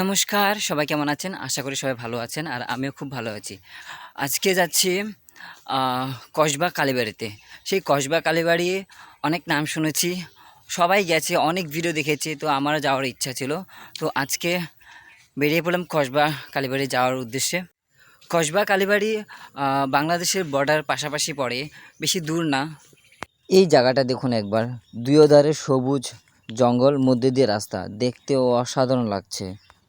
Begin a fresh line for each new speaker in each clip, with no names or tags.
নমস্কার, সবাই কেমন আছেন? আশা করি সবাই ভালো আছেন আর আমিও খুব ভালো আছি। আজকে যাচ্ছি কসবা কালীবাড়িতে। সেই কসবা কালীবাড়ি অনেক নাম শুনেছি, সবাই গেছে, অনেক ভিডিও দেখেছি, তো আমারও যাওয়ার ইচ্ছা ছিল। তো আজকে বেরিয়ে পড়লাম কসবা কালীবাড়ি যাওয়ার উদ্দেশ্যে। কসবা কালীবাড়ি বাংলাদেশের বর্ডার পাশাপাশি পড়ে, বেশি দূর না। এই জায়গাটা দেখুন একবার, দুই ধারে সবুজ জঙ্গল, মধ্যে দিয়ে রাস্তা। দেখতেও অসাধারণ লাগছে।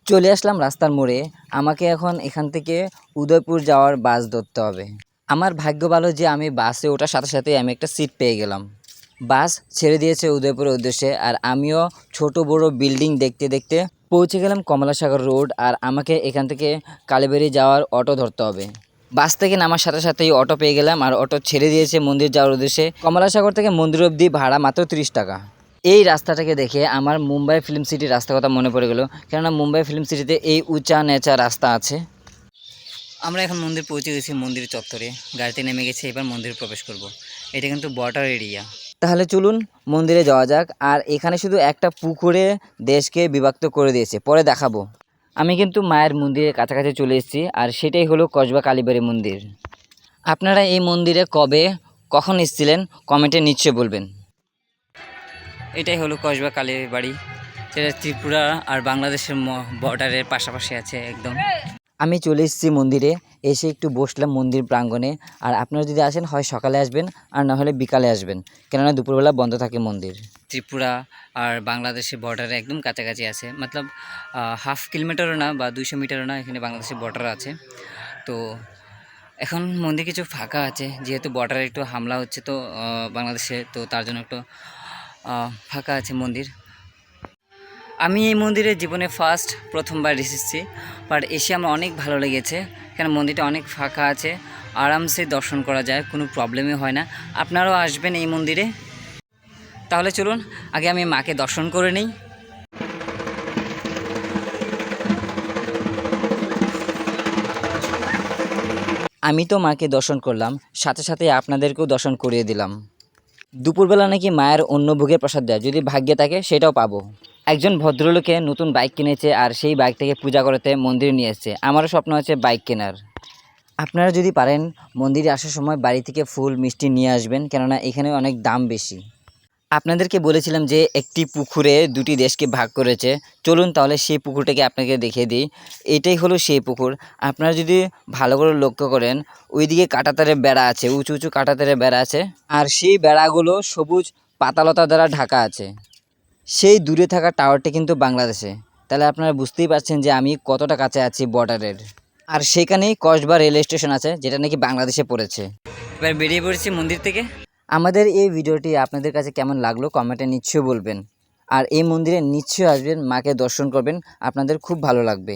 চলে আসলাম রাস্তার মোড়ে। আমাকে এখন এখান থেকে উদয়পুর যাওয়ার বাস ধরতে হবে। আমার ভাগ্য ভালো যে আমি বাসে ওঠার সাথে সাথে আমি একটা সিট পেয়ে গেলাম। বাস ছেড়ে দিয়েছে উদয়পুরের উদ্দেশ্যে আর আমিও ছোট বড় বিল্ডিং দেখতে দেখতে পৌঁছে গেলাম কমলাসাগর রোড আর আমাকে এখান থেকে কালীবাড়ি যাওয়ার অটো ধরতে হবে। বাস থেকে নামার সাথে সাথেই অটো পেয়ে গেলাম আর অটো ছেড়ে দিয়েছে মন্দির যাওয়ার উদ্দেশ্যে। কমলাসাগর থেকে মন্দির অবধি ভাড়া মাত্র তিরিশ টাকা। এই রাস্তাটাকে দেখে আমার মুম্বাই ফিল্ম সিটির রাস্তার কথা মনে পড়ে গেল। কেননা মুম্বাই ফিল্ম সিটিতে এই উঁচা নেচা রাস্তা আছে। আমরা এখন মন্দির পৌঁছে গেছি মন্দির চত্বরে। গাড়িতে নেমে গেছি, এবার মন্দিরে প্রবেশ করব। এটা কিন্তু বর্ডার এরিয়া তাহলে চলুন মন্দিরে যাওয়া যাক। আর এখানে শুধু একটা পুকুরে দেশকে বিভক্ত করে দিয়েছে। পরে দেখাবো। আমি কিন্তু মায়ের মন্দিরের কাছাকাছি চলে এসেছি, আর সেটাই হলো কসবা কালীবাড়ি মন্দির। আপনারা এই মন্দিরে কবে, কখন এসেছিলেন, কমেন্টে নিশ্চয় বলবেন। এটাই হলো কসবা কালীবাড়ি যেটা ত্রিপুরা আর বাংলাদেশের বর্ডারের পাশাপাশি আছে একদম। আমি চলে এসেছি মন্দিরে এসে একটু বসলাম মন্দির প্রাঙ্গণে। আর আপনারা যদি আসেন হয় সকালে আসবেন আর না হলে বিকালে আসবেন। কেননা দুপুরবেলা বন্ধ থাকে মন্দির। ত্রিপুরা আর বাংলাদেশের বর্ডারে একদম কাছাকাছি আছে। মতলব হাফ কিলোমিটারও না বা দুইশো মিটারও না এখানে বাংলাদেশের বর্ডার আছে। তো এখন মন্দির কিছু ফাঁকা আছে যেহেতু বর্ডারে একটু হামলা হচ্ছে তো বাংলাদেশে। তো তার জন্য একটু ফাঁকা আছে মন্দির। আমি এই মন্দিরে জীবনে ফার্স্ট প্রথমবার এসেছি বাট এসে আমার অনেক ভালো লেগেছে, কেন মন্দিরটা অনেক ফাঁকা আছে, আরামসে দর্শন করা যায়, কোনো প্রবলেমই হয় না। আপনারাও আসবেন এই মন্দিরে। তাহলে চলুন, আগে আমি মাকে দর্শন করে নিই। আমি তো মাকে দর্শন করলাম, সাথে সাথে আপনাদেরকেও দর্শন করিয়ে দিলাম। দুপুরবেলা নাকি মায়ের অন্য ভোগের প্রসাদ দেয়, যদি ভাগ্যে থাকে সেটাও পাবো। একজন ভদ্রলোকে নতুন বাইক কিনেছে আর সেই বাইকটাকে পূজা করতে মন্দিরে নিয়ে এসছে। আমারও স্বপ্ন আছে বাইক কেনার। আপনারা যদি পারেন, মন্দিরে আসার সময় বাড়ি থেকে ফুল, মিষ্টি নিয়ে আসবেন, কেননা এখানে অনেক দাম বেশি। আপনাদেরকে বলেছিলাম যে একটি পুকুরে দুটি দেশকে ভাগ করেছে। চলুন তাহলে সেই পুকুরটাকে আপনাকে দেখিয়ে দিই। এটাই হলো সেই পুকুর। আপনারা যদি ভালো করে লক্ষ্য করেন, ওইদিকে কাঁটাতারে বেড়া আছে, উঁচু উঁচু কাঁটাতারে বেড়া আছে। আর সেই বেড়াগুলো সবুজ পাতালতা দ্বারা ঢাকা আছে। সেই দূরে থাকা টাওয়ারটি কিন্তু বাংলাদেশে। তাহলে আপনারা বুঝতেই পারছেন যে আমি কতটা কাছে আছি বর্ডারের। আর সেখানেই কসবা রেল স্টেশন আছে, যেটা নাকি বাংলাদেশে পড়েছে। এবার বেরিয়ে পড়েছি মন্দির থেকে। আমাদের এই ভিডিওটি আপনাদের কাছে কেমন লাগল কমেন্টে নিশ্চয়ই বলবেন। আর এই মন্দিরে নিশ্চয়ই আসবেন, মাকে দর্শন করবেন, আপনাদের খুব ভালো লাগবে।